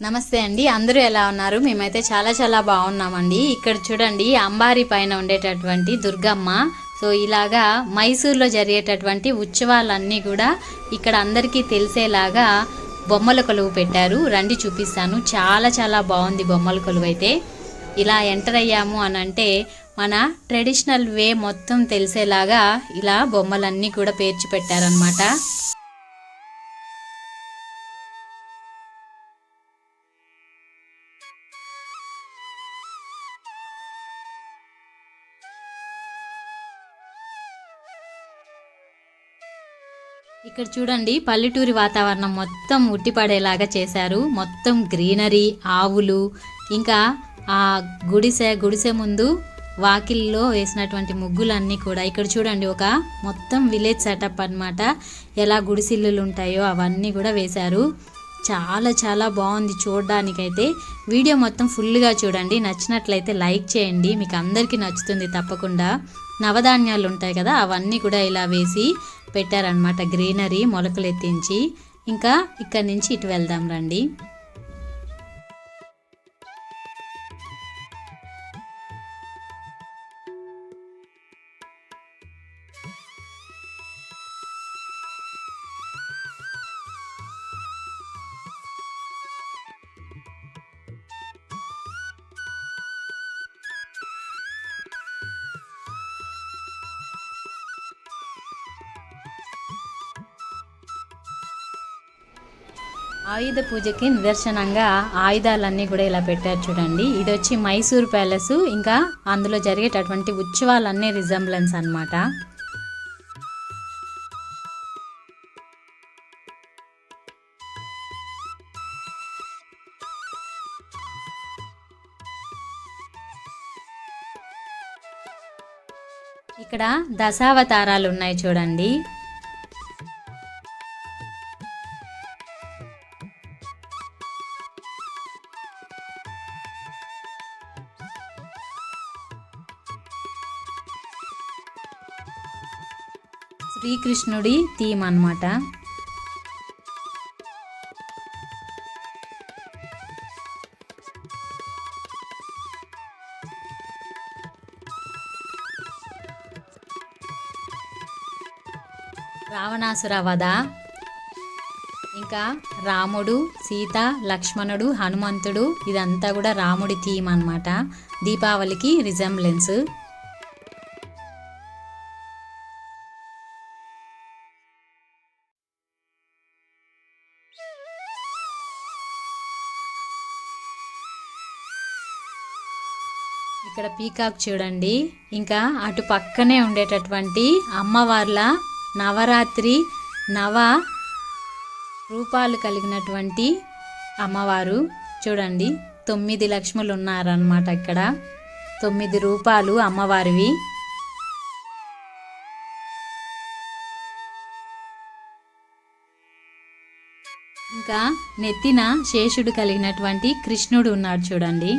నమస్తే అండి అందరూ ఎలా ఉన్నారు? మేమైతే చాలా చాలా బాగున్నామండి. ఇక్కడ చూడండి అంబారి పైన ఉండేటటువంటి దుర్గమ్మ. సో ఇలాగా మైసూర్లో జరిగేటటువంటి ఉత్సవాలన్నీ కూడా ఇక్కడ అందరికీ తెలిసేలాగా బొమ్మల కొలువు పెట్టారు. రండి చూపిస్తాను. చాలా చాలా బాగుంది బొమ్మల కొలువు అయితే. ఇలా ఎంటర్ అయ్యాము అని అంటే మన ట్రెడిషనల్ వే మొత్తం తెలిసేలాగా ఇలా బొమ్మలన్నీ కూడా పేర్చి పెట్టారనమాట ఇక్కడ చూడండి పల్లెటూరి వాతావరణం మొత్తం ఉట్టిపడేలాగా చేశారు. మొత్తం గ్రీనరీ ఆవులు ఇంకా ఆ గుడిసె గుడిసె ముందు వాకిల్లో వేసినటువంటి ముగ్గులన్నీ కూడా. ఇక్కడ చూడండి ఒక మొత్తం విలేజ్ సెటప్ అన్నమాట. ఎలా గుడిసిల్లులు ఉంటాయో అవన్నీ కూడా వేశారు. చాలా చాలా బాగుంది చూడడానికైతే. వీడియో మొత్తం ఫుల్గా చూడండి. నచ్చినట్లయితే లైక్ చేయండి. మీకు అందరికీ నచ్చుతుంది తప్పకుండా. నవధాన్యాలు ఉంటాయి కదా అవన్నీ కూడా ఇలా వేసి పెట్టారనమాట గ్రీనరీ మొలకలు ఎత్తించి ఇంకా ఇక్కడి నుంచి ఇటు వెళ్దాం రండి. ఆయుధ పూజకి నిదర్శనంగా ఆయుధాలన్నీ కూడా ఇలా పెట్టారు చూడండి. ఇది వచ్చి మైసూర్ ప్యాలెస్. ఇంకా అందులో జరిగేటటువంటి ఉత్సవాలన్నీ రిజంబ్లెన్స్ అన్నమాట. ఇక్కడ దశావతారాలు ఉన్నాయి చూడండి. శ్రీకృష్ణుడి థీమ్ అన్నమాట. రావణాసుర వధ ఇంకా రాముడు సీత లక్ష్మణుడు హనుమంతుడు ఇదంతా కూడా రాముడి థీమ్ అన్నమాట. దీపావళికి రిజంబ్లెన్స్ ఇక్కడ పీకాక్ చూడండి. ఇంకా అటు పక్కనే ఉండేటటువంటి అమ్మవార్ల నవరాత్రి నవ రూపాలు కలిగినటువంటి అమ్మవారు చూడండి. తొమ్మిది లక్ష్ములు ఉన్నారనమాట ఇక్కడ. తొమ్మిది రూపాలు అమ్మవారివి. ఇంకా నెత్తిన శేషుడు కలిగినటువంటి కృష్ణుడు ఉన్నాడు చూడండి.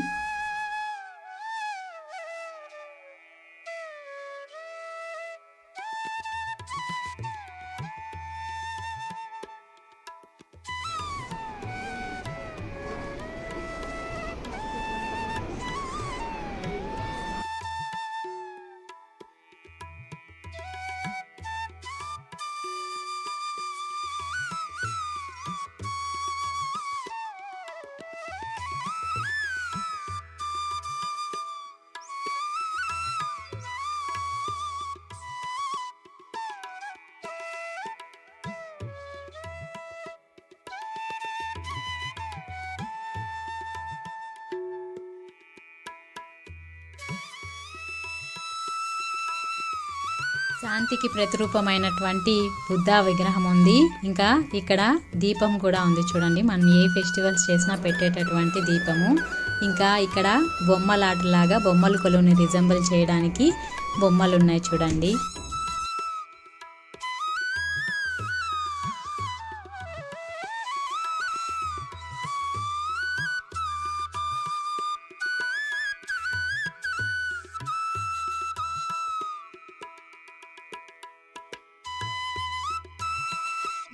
శాంతికి ప్రతిరూపమైనటువంటి బుద్ధ విగ్రహం ఉంది. ఇంకా ఇక్కడ దీపం కూడా ఉంది చూడండి. మనం ఏ ఫెస్టివల్స్ చేసినా పెట్టేటటువంటి దీపము. ఇంకా ఇక్కడ బొమ్మలాటలాగా బొమ్మలు కొలువుని రిజంబుల్ చేయడానికి బొమ్మలు ఉన్నాయి చూడండి.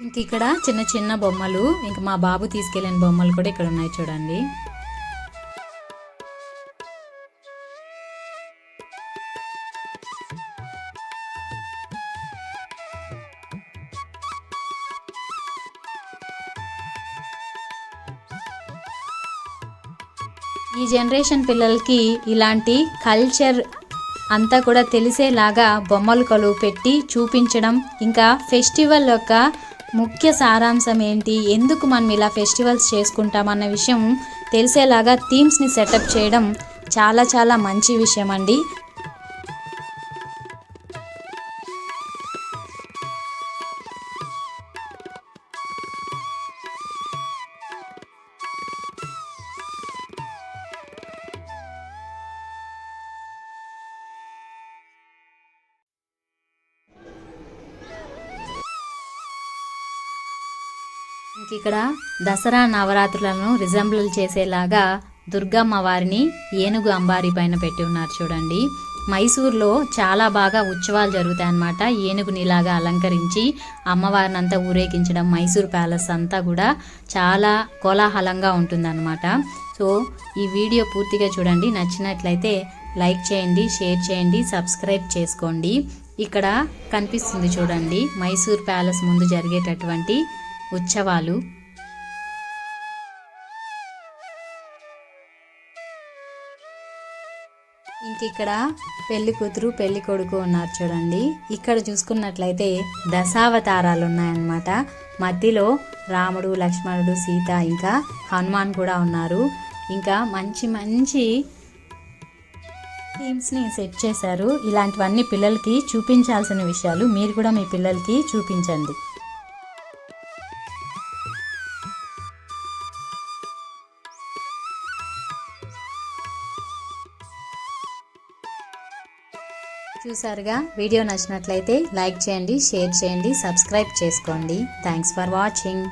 ఇంక ఇక్కడ చిన్న చిన్న బొమ్మలు ఇంక మా బాబు తీసుకెళ్ళిన బొమ్మలు కూడా ఇక్కడ ఉన్నాయి చూడండి. ఈ జనరేషన్ పిల్లలకి ఇలాంటి కల్చర్ అంతా కూడా తెలిసేలాగా బొమ్మలు కొలువు పెట్టి చూపించడం ఇంకా ఫెస్టివల్ యొక్క ముఖ్య సారాంశం ఏంటి ఎందుకు మనం ఇలా ఫెస్టివల్స్ చేసుకుంటాం అన్న విషయం తెలిసేలాగా థీమ్స్ని సెటప్ చేయడం చాలా చాలా మంచి విషయం అండి ఇక్కడ దసరా నవరాత్రులను రిజంబుల్ చేసేలాగా దుర్గమ్మ వారిని ఏనుగు అంబారి పైన పెట్టి ఉన్నారు చూడండి. మైసూర్లో చాలా బాగా ఉత్సవాలు జరుగుతాయి అన్నమాట. ఏనుగుని ఇలాగా అలంకరించి అమ్మవారిని అంతా ఊరేగించడం మైసూర్ ప్యాలెస్ అంతా కూడా చాలా కోలాహలంగా ఉంటుందన్నమాట సో ఈ వీడియో పూర్తిగా చూడండి. నచ్చినట్లయితే లైక్ చేయండి షేర్ చేయండి సబ్స్క్రైబ్ చేసుకోండి. ఇక్కడ కనిపిస్తుంది చూడండి మైసూర్ ప్యాలెస్ ముందు జరిగేటటువంటి ఉత్సవాలు. ఇంక ఇక్కడ పెళ్ళి కూతురు పెళ్ళి కొడుకు ఉన్నారు చూడండి. ఇక్కడ చూసుకున్నట్లయితే దశావతారాలు ఉన్నాయన్నమాట మధ్యలో రాముడు లక్ష్మణుడు సీత ఇంకా హనుమాన్ కూడా ఉన్నారు. ఇంకా మంచి మంచి థీమ్స్ని సెట్ చేశారు. ఇలాంటివన్నీ పిల్లలకి చూపించాల్సిన విషయాలు మీరు కూడా మీ పిల్లలకి చూపించండి. చూసారుగా వీడియో నచ్చినట్లయితే లైక్ చేయండి షేర్ చేయండి సబ్స్క్రైబ్ చేసుకోండి. Thanks for watching